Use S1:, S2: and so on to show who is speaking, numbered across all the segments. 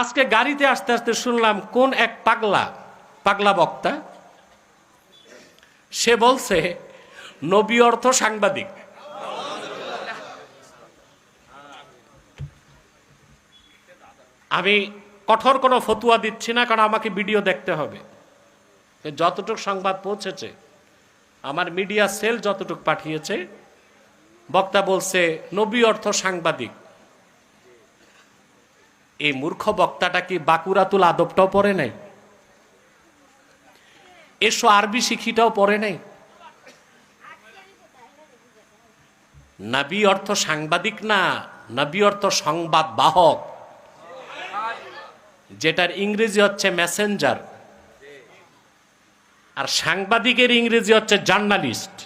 S1: আজকে গাড়িতে আস্তে আস্তে শুনলাম, কোন এক পাগলা পাগলা বক্তা, সে বলছে, নবী অর্থ সাংবাদিক। আমি কঠোর কোনো ফতুয়া দিচ্ছি না, কারণ আমাকে ভিডিও দেখতে হবে। যতটুক সংবাদ পৌঁছেছে, আমার মিডিয়া সেল যতটুক পাঠিয়েছে, বক্তা বলছে, নবী অর্থ সাংবাদিক। এই মূর্খ বক্তাটা কি বাকুরাতুল আদবটাও পড়ে নাই? এসো আরবি শিখিটাও পড়ে নাই? নাবি অর্থ সাংবাদিক না? নাবি অর্থ সংবাদ বাহক যেটার ইংরেজি হচ্ছে মেসেঞ্জার। আর সাংবাদিকের ইংরেজি হচ্ছে জার্নালিস্ট।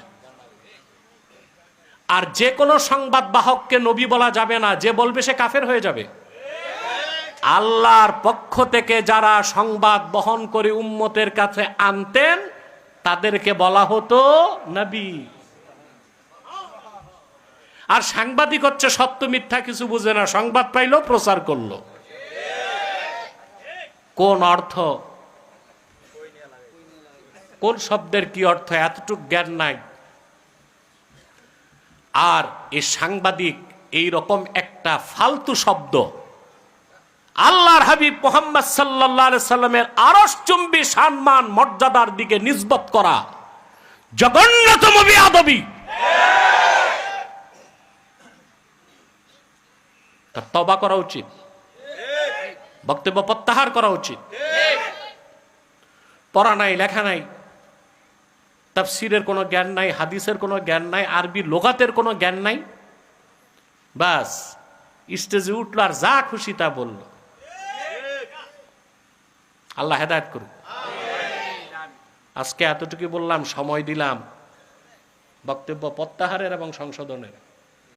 S1: আর যে কোনো সংবাদ বাহককে নবী বলা যাবে না, যে বলবে সে কাফের হয়ে যাবে। আল্লাহর পক্ষ থেকে যারা সংবাদ বহন করে উম্মতের কাছে আনতেন, তাদেরকে বলা হতো নবী। আর সাংবাদিক হচ্ছে সত্য মিথ্যা কিছু বুঝে না, সংবাদ পাইলো, প্রচার করল। কোন অর্থ? কোন শব্দের কি অর্থ? এতটুক জ্ঞান নাই। আর এই সাংবাদিক, এই রকম একটা ফালতু শব্দ আল্লাহর হাবিব মোহাম্মদ সাল্লাহ সাল্লামের আরসচুম্বী সম্মান, মর্যাদার দিকে নিসবত করা। জঘন্যতম বিয়াদবি। তার তবা করা উচিত। বক্তব্য প্রত্যাহার করা উচিত। পড়া নাই, লেখা নাই। তাফসিরের কোনো জ্ঞান নাই, হাদিসের কোনো জ্ঞান নাই, আরবি লোগাতের কোনো জ্ঞান নাই। বাস, স্টেজে উঠল আর যা খুশি তা বলল। আল্লাহ হেদায়ত করুক। আজকে এতটুকু বললাম সময় দিলাম বক্তব্য প্রত্যাহারের এবং সংশোধনের।